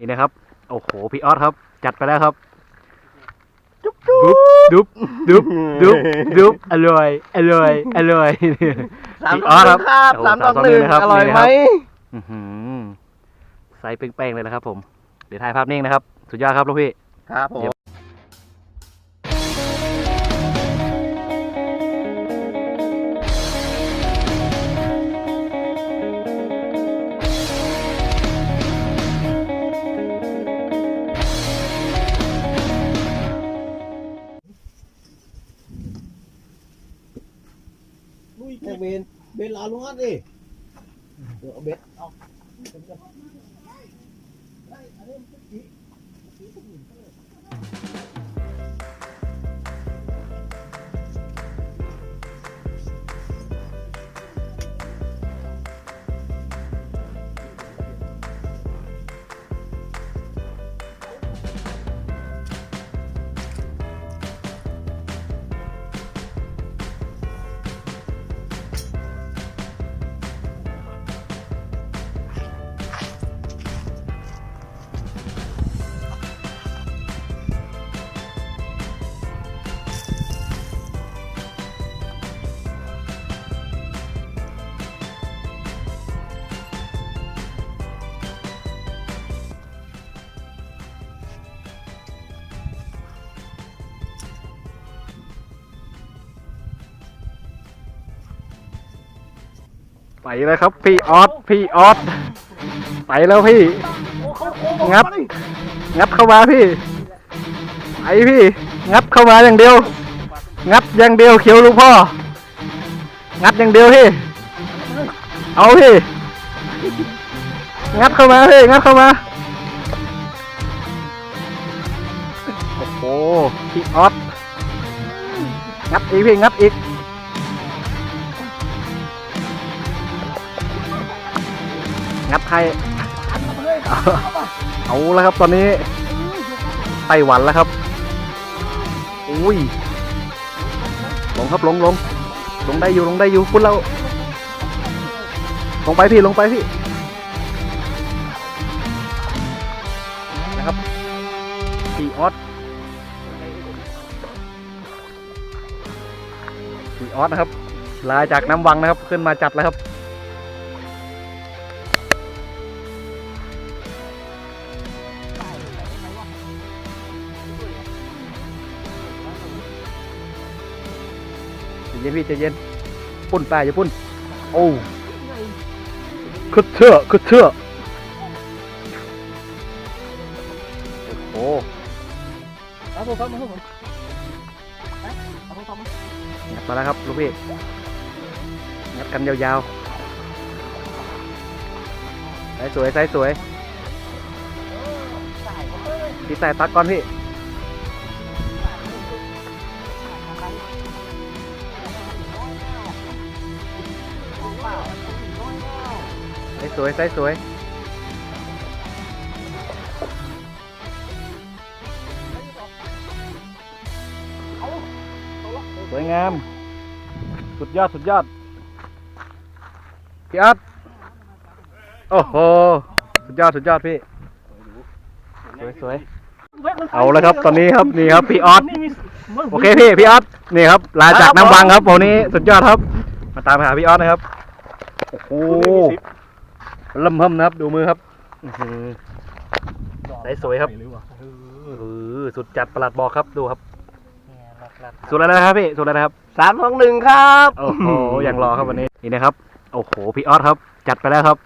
นี่นะครับ โอ้โห พี่ออสครับ จัดไปแล้วครับดุ๊บดุ๊บดุ๊บดุ๊บดุ๊บอร่อย อร่อย อร่อยสามพี่ต่อหนึ่งครับโอ้โหสามต่อหนึ่งนะครับอร่อยนี่ไหมนะครับอื้อหือใส่เป้งๆเลยนะครับผม เดี๋ยวถ่ายภาพนิ่งนะครับ สุดยอดครับลูกพี่ ครับผม นลาลุงอัดดิเดี๋ยวเอ ไปแล้วครับพี่ออสพี่ออสไปแล้วพี่ งับ งับเข้ามาพี่ไปพี่ งับเข้ามาอย่างเดียว งับอย่างเดียวเขียวลูกพ่อ งับอย่างเดียวพี่ เอาพี่ งับเข้ามาพี่ งับเข้ามา โอ้โหพี่ออสงับอีกพี่ งับอีก งับให้เอาเอาแล้วครับตอนนี้ไต้หวันแล้วครับ อุ้ยลงครับลงลงลงได้อยู่ลงได้อยู่พุ่นเราลงไปพี่ลงไปพี่นะครับพีออสพีออสนะครับลาจากน้ำวังนะครับ ขึ้นมาจัดแล้วครับ ย็นพี่ใจเย็นปุ่นปลาอย่าปุ่นโอ้คึดเชื่อคึดเชื่อโอ้โหเอาผมฟังมาผมเอาผมฟังมางัดมาแล้วครับลูกพี่งัดกันยาวๆสายสวยสายสวยพี่ใส่ตักก่อนพี่ สายสวยสายสวยสวยงาม สุดยอด สุดยอดพี่อัดโอ้โห สุดยอด สุดยอดพี่ สวยสวยเอาแล้วครับตอนนี้ครับนี่ครับพี่ออสโอเคพี่พี่ออสนี่ครับลาจากน้ำวังครับวันนี้สุดยอดครับ มาตามหาพี่ออสนะครับ โอ้โหเริ่มเพิ่มนะครับ ดูมือครับอื้อหือใสสวยครับเออสุดจัดประหลัดบอกครับดูครับ สุดแล้วนะครับพี่ สุดแล้วนะครับสามสองหนึ่งครับ โอ้โหอย่างรอครับวันนี้ นี่นะครับ โอ้โห พี่ออสครับ จัดไปแล้วครับ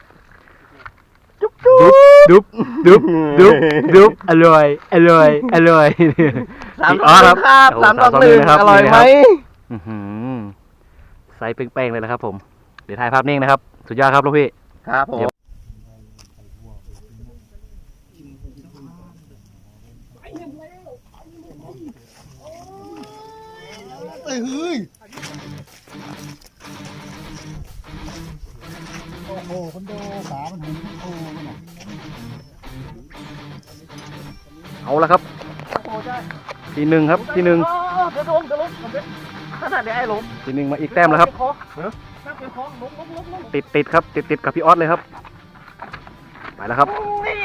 จุ๊บจุ๊ดุ๊บดุ๊บดุ๊บดุ๊บดุ๊บอร่อยอร่อยอร่อยสามพี่ต่อออหสนึ่งครับโอ้โหสามต่อหนึ่งนะครับอร่อยนี่ไหมนะครับอื้อหือใส่เป้งๆเลยนะครับผม เดี๋ยวถ่ายภาพนิ่งนะครับ สุดยอดครับลูกพี่ ครับผมเอ้ยเฮ้ยโอ้โหคนโดสามันหึงโอ้มันน่ะเอาละครับทีหนึ่งครับทีหนึ่งเดี๋ยวลงเดี๋ยวลงขนาดนี้ไอ้ลงทีหนึ่งมาอีกแต้มแล้วครับ นั่งเป็นคอลงลงลงลงติดติดครับ ติดติดกับพี่ออสเลยครับ ไปแล้วครับ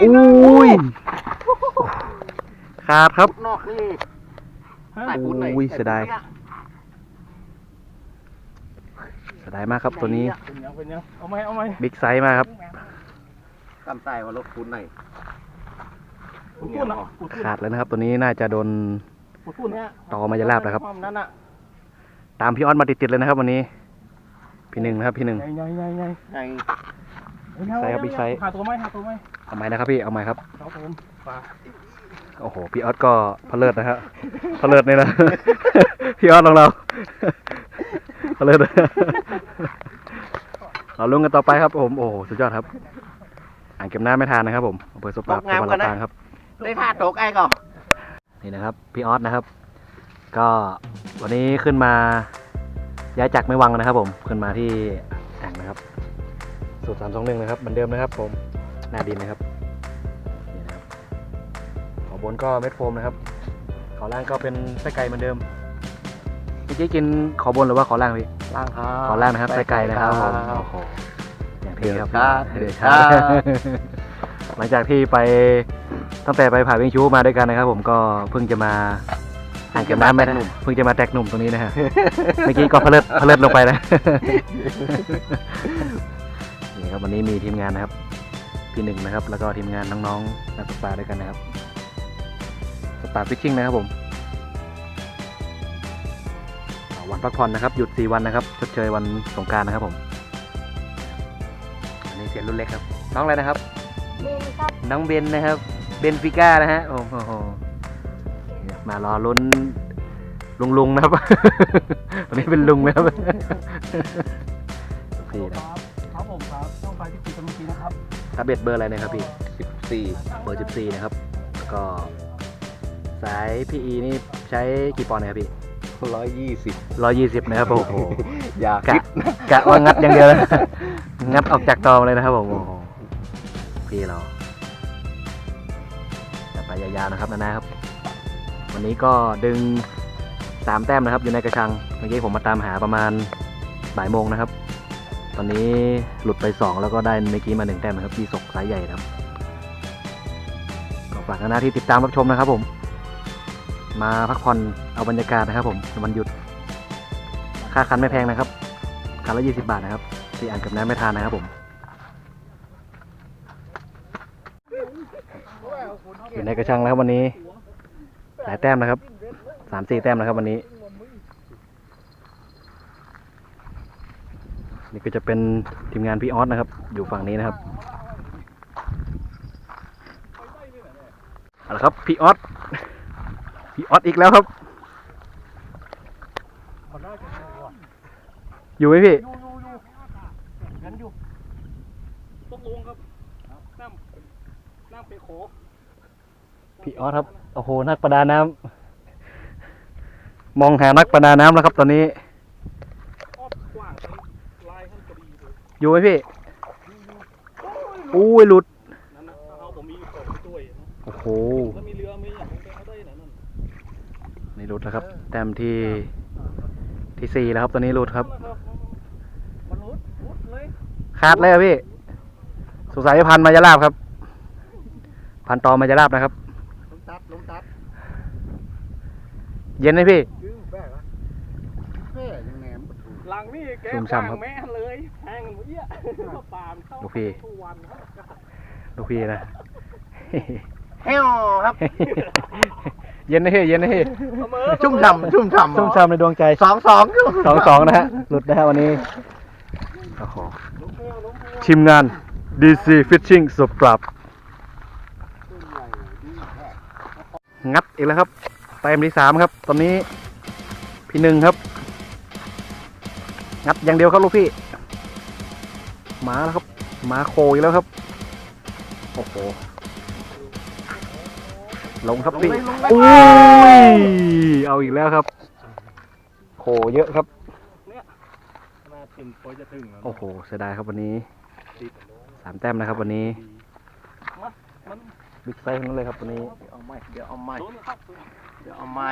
นี่อุ้ยขาดครับนอกนี่ใส่ปูนหน่อยอุ้ยเสียดายเสียดายมากครับตัวนี้เป็นยังเป็นยังเอาไหมเอาไหมบิ๊กไซส์มากครับกำใส่ว่าลบปูนหน่อยปูดทุ่นอะปูดทุ่นขาดแล้วนะครับ ตัวนี้น่าจะโดนปูดทุ่นเนี่ยต่อมายาลาบนะครับความนั้นอะตามพี่ออสมาติดๆเลยนะครับวันนี้ พี่หนึ่งนะครับพี่หนึ่ง ใหญ่ใหญ่ใหญ่ใหญ่ไงใส่ครับพี่ใส่ หาตัวไหมหาตัวไหมเอาไหมนะครับพี่เอาไหมครับครับผมปลาโอ้โห พี่ออสก็พะเลิศนะฮะพะเลิศนี่นะ พี่ออสของเราพะเลิศเราลุ้นกันต่อไปครับ ผม โอ้โห สุดยอดครับ อ่างเก็บน้ำไม่ทานนะครับ ผมอำเภอสุปราบจังหวัดลำปางครับ ได้ท่าตกไอ้ก่อนนี่นะครับ พี่ออสนะครับ ก็วันนี้ขึ้นมา ย้ายจากไม่วังนะครับ ผมขึ้นมาที่อ่างนะครับสูตรสามสองหนึ่งนะครับเหมือนเดิมนะครับ ผมหน้าดินนะครับนี่นะครับขอบนก็เม็ดโฟมนะครับขอล่างก็เป็นไส้ไก่เหมือนเดิมเมื่อกี้กินขอบนหรือว่าขอล่างพี่ล่างครับขอล่างนะครับไส้ไก่นะครับผมโอ้โหอย่างเท่ครับเดือดคครัรับบหลังจากที่ไปตั้งแต่ไปผ่าวิ่งชูมาด้วยกันนะครับ ผมก็เพิ่งจะมา อ่างเก็บน้ำไม่ได้เพิ่งจะมาแตกหนุ่มตรงนี้นะฮะ เมื่อกี้ก็เพลิดเพลิดลงไปนะ นี่ครับวันนี้มีทีมงานนะครับ พี่หนึ่งนะครับ แล้วก็ทีมงานน้องๆนักตกปลาด้วยกันนะครับสตาร์ฟิชชิ่งนะครับผมอ่าวันพักผ่อนนะครับ หยุด 4 วันนะครับชดเชยวันสงกรารนะครับผม อันนี้เสียงรุ่นเล็กครับ น้องอะไรนะครับ เบนครับ น้องเบนนะครับ เบนฟิก้านะฮะ โอ้โห มารอลุ้นลุงลุงๆนะครับ วันนี้เป็นลุงนะครับพี่นะครับผมครับต้องไปที่ปีกำลังทีนะครับถ้าเบ็ดเบอร์อะไรนะครับพี่สิบสี่เบอร์ 14 นะครับ แล้วก็สาย PE นี่ใช้กี่ปอนด์นะครับพี่ร้อยยี่สิบ120นะครับโอ้โหอย่ากะคิดกะว่างัดอย่างเดียวนะงัดออกจากตอมาเลยนะครับผมโอ้โหพี่เราจะไปยาวๆนะครับนานะครับ วันนี้ก็ดึงสามแต้มนะครับ อยู่ในกระชัง เมื่อกี้ผมมาตามหาประมาณบ่ายโมงนะครับ ตอนนี้หลุดไปสองแล้วก็ได้เมื่อกี้มาหนึ่งแต้มนะครับที่ศกสายใหญ่นะครับก็ฝากหน้าที่ติดตามรับชมนะครับผม มาพักผ่อนเอาบรรยากาศนะครับ ผมวันหยุด ค่าคันไม่แพงนะครับคันละยี่สิบาทนะครับที่อ่างกับน้ำไม่ทานนะครับผมอยู่ในกระชังแล้วครับวันนี้ หลายแต้มนะครับสามสี่แต้มนะครับวันนี้ นี่ก็จะเป็นทีมงานพี่ออสนะครับ อยู่ฝั่งนี้นะครับเอาละครับพี่ออสพี่ออสอีกแล้วครับมันน่าจะอยู่อะอยู่ไหมพี่อยู่อยู่อยู่งั้นอยู่ตกลงครับน้ำน้ำเป็นโขพี่ออสครับ โอ้โห นักประดาน้ำมองหานักประดาน้ำแล้วครับ ตอนนี้ อยู่ไหมพี่ อุ้ยหลุด โอ้โห นี่หลุดแล้วครับ แต้มที่ที่สี่แล้วครับ ตอนนี้หลุดครับครับมันรุดรุดเลยขาดเลยอะพี่ สงสัยพันมายาลาบครับ พันตอมายาลาบนะครับ ตัดลงตัดเย็นไหมพี่ ยืมแบกอะแม่ยังแหนมประตูหลังนี่แกชุ่มฉ่ำครับแม่นเลยแทงกันหมดเอี้ยมาปามเข้าลูกพี่ทุกวันครับลูกพี่นะ เฮ้วครับ เย็นนะพี่เย็นนะพี่เสมอชุ่มฉ่ำชุ่มฉ่ำชุ่มช่ำในดวงใจสองสองสองสองนะฮะ หลุดนะฮะวันนี้โอ้โหทีมงาน DC Fishing สุปรับ งัดอีกแล้วครับแต้มที่สามครับ ตอนนี้พี่หนึ่งครับ งัดอย่างเดียวครับลูกพี่มาแล้วครับมาโคอีกแล้วครับ โอ้โหลงครับพี่อุ้ยเอาอีกแล้วครับโคเยอะครับมาถึงพอจะถึงแล้วโอ้โหเสียดายครับวันนี้สามแต้มนะครับวันนี้มัน บิ๊กไซส์ทั้งนั้นเลยครับวันนี้เอาไม้เดี๋ยวเอาไม้โดนครับเดี๋ยวเอาไม้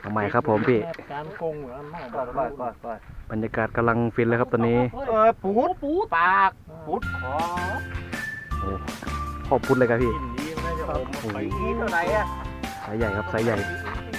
เอาใหม่ครับผมพี่ การโกงเหมือนหม้อปล่อยปล่อยปล่อยปล่อยบรรยากาศกำลังฟินเลยครับตอนนี้ เออปูดปูดปากปูดคอโอ้ขอบคุณเลยครับพี่กินดีไม่ได้จะอมโอ้โหไปอีเท่าไหร่อะสายใหญ่ครับสายใหญ่ไ